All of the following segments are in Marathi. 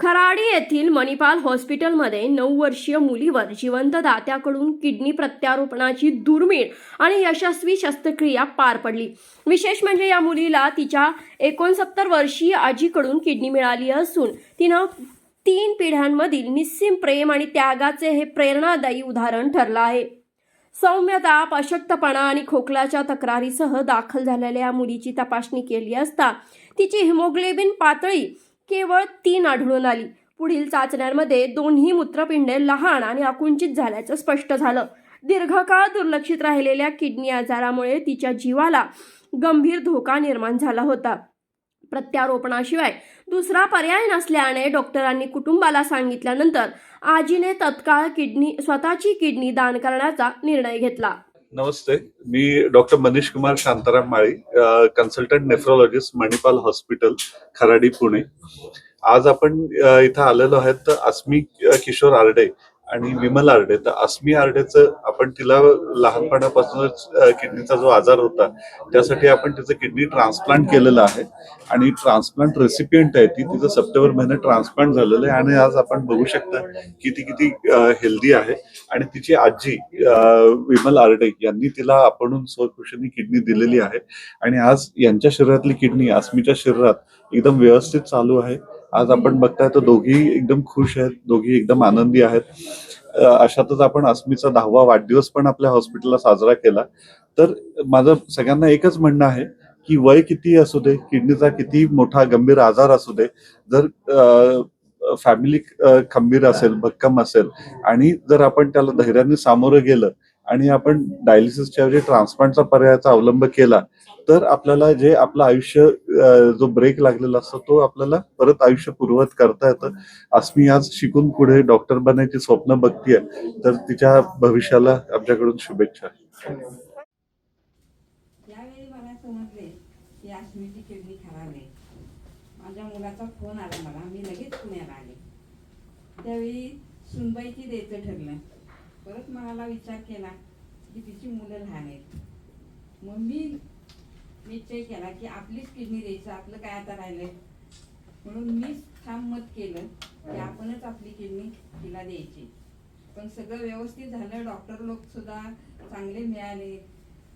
खराडी येथील मणिपाल हॉस्पिटलमध्ये नऊ वर्षीय मुलीवर जिवंत दात्याकडून किडनी प्रत्यारोपणाची दुर्मिळ आणि यशस्वी शस्त्रक्रिया पार पडली. विशेष म्हणजे या मुलीला तिच्या एकोणसत्तर वर्षीय आजीकडून किडनी मिळाली असून तिनं तीन पिढ्यांमधील निस्सीम प्रेम आणि त्यागाचे हे प्रेरणादायी उदाहरण ठरलं आहे. सौम्य ताप अशक्तपणा आणि खोकलाच्या तक्रारीसह दाखल झालेल्या या मुलीची तपासणी केली असता तिची हिमोग्लोबिन पातळी केवळ तीन आढळून आली. पुढील चाचण्यांमध्ये दोन्ही मूत्रपिंडे लहान आणि आकुंचित झाल्याचं स्पष्ट झालं. दीर्घकाळ दुर्लक्षित राहिलेल्या किडनी आजारामुळे तिच्या जीवाला गंभीर धोका निर्माण झाला होता. प्रत्यारोपणाशिवाय दुसरा पर्याय नसल्याने डॉक्टरांनी कुटुंबाला सांगितल्यानंतर आजीने तत्काळ किडनी स्वतःची किडनी दान करण्याचा निर्णय घेतला. नमस्ते. मी doctor Manish Kumar Shantaram Mali consultant nephrologist Manipal hospital Kharadi Pune. आज आपण इथं आलेलो आहेत तर अस्मी किशोर आरडे. आणि विमल आरडे. तर अस्मी आरडेचं आपण तिला लहानपणापासूनच किडनीचा जो आजार होता त्यासाठी आपण तिचं किडनी ट्रान्सप्लांट केलेलं आहे. आणि ट्रान्सप्लांट रेसिपियंट आहे ती. तिचं सप्टेंबर महिन्यात ट्रान्सप्लांट झालेलं आहे आणि आज आपण बघू शकता की ती किती हेल्दी आहे. आणि तिची आजी विमल आरडे यांनी तिला आपण स्वखुशीने किडनी दिलेली आहे. आणि आज यांच्या शरीरातली किडनी अस्मीच्या शरीरात एकदम व्यवस्थित चालू आहे. आज आपण बघताय तर दोघी एकदम खुश आहेत दोघी एकदम आनंदी आहेत. अशातच आपण अस्मीचा दहावा वाढदिवस पण आपल्या हॉस्पिटलला साजरा केला. तर माझं सगळ्यांना एकच म्हणणं आहे की वय किती असू दे किडनीचा किती मोठा गंभीर आजार असू दे जर फॅमिली खंबीर असेल भक्कम असेल आणि जर आपण त्याला धैर्याने सामोरं गेलं आणि आपण डायलिसिसच्या ऐवजी ट्रान्सप्लांटचा पर्यायाचा अवलंब केला तर आपल्याला जे आपलं आयुष्य जो ब्रेक लागलेला असतो तो आपल्याला परत आयुष्य पूर्वत करता येतं. अस्मी आज शिकून पुढे डॉक्टर बनायची स्वप्न बघतीये तर तिच्या भविष्याला आमच्याकडून शुभेच्छा. यावेळी मला समजले की अश्मीची किडनी खराब आहे. माझ्या मुलाचा फोन आला मला मी लगेच पुण्याला आले. त्यावेळी सुनबाईची द्यायचं ठरलं. परत मनाला विचार केला की तिची मुलं लहान आहेत. मग मी निश्चय केला की आपलीच किडनी द्यायचं आपलं काय आता राहिलंय? म्हणून मी ठाम मत केलं की आपणच आपली किडनी तिला द्यायची. पण सगळं व्यवस्थित झालं डॉक्टर लोक सुद्धा चांगले मिळाले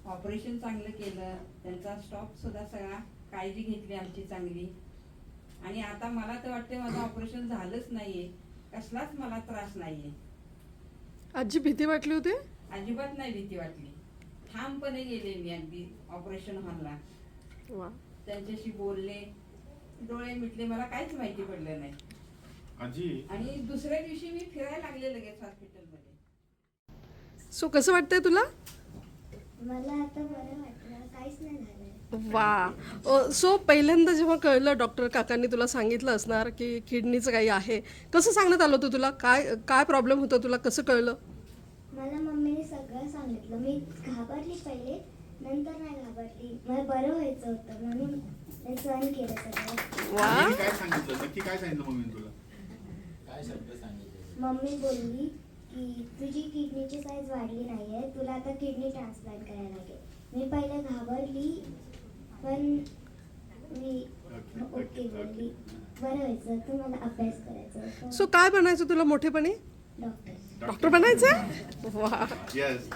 ऑपरेशन चांगलं केलं त्यांचा स्टॉप सुद्धा सगळा काळजी घेतली आमची चांगली. आणि आता मला तर वाटते माझं ऑपरेशन झालंच नाहीये. कसलाच मला त्रास नाहीये. आजी भीती वाटली होती? अजिबात नाही भीती वाटली. ठामपणे गेले मी अगदी ऑपरेशन हॉलला. वा. त्यांच्याशी बोलले. डोळे मिटले. मला काहीच माहिती पडलं नाही. आजी. आणि दुसऱ्या दिवशी मी फिरायला लागले लगेच हॉस्पिटलमध्ये सो कसं वाटतंय तुला? मला आता बरं नाही वा. सो पहिल्यांदा जेव्हा कळलं डॉक्टर काकांनी तुला सांगितलं असणार की किडनीचं काही आहे कसं सांगण्यात आलं होतं तुला? काय काय प्रॉब्लेम होतं तुला? कसं कळलं? मला मम्मीने सगळं सांगितलं. मी घाबरली पहिले नंतर नाही घाबरली. मला बरं व्हायचं होतं म्हणून मी सहन केलं सगळं. वा. आजीने काय सांगितलं? नक्की काय सांगितलं मम्मीने तुला? मम्मी बोलली की तुझी किडनीची साईज वाढली नाही आहे तुला आता किडनी ट्रान्सप्लांट करायला लागेल. मी पहिले घाबरली पण मी ओके बोलली. बरं व्हायचं मला अभ्यास करायचा सो काय बनायचं तुला मोठेपणी? डॉक्टर. डॉक्टर बनायचं वा. येस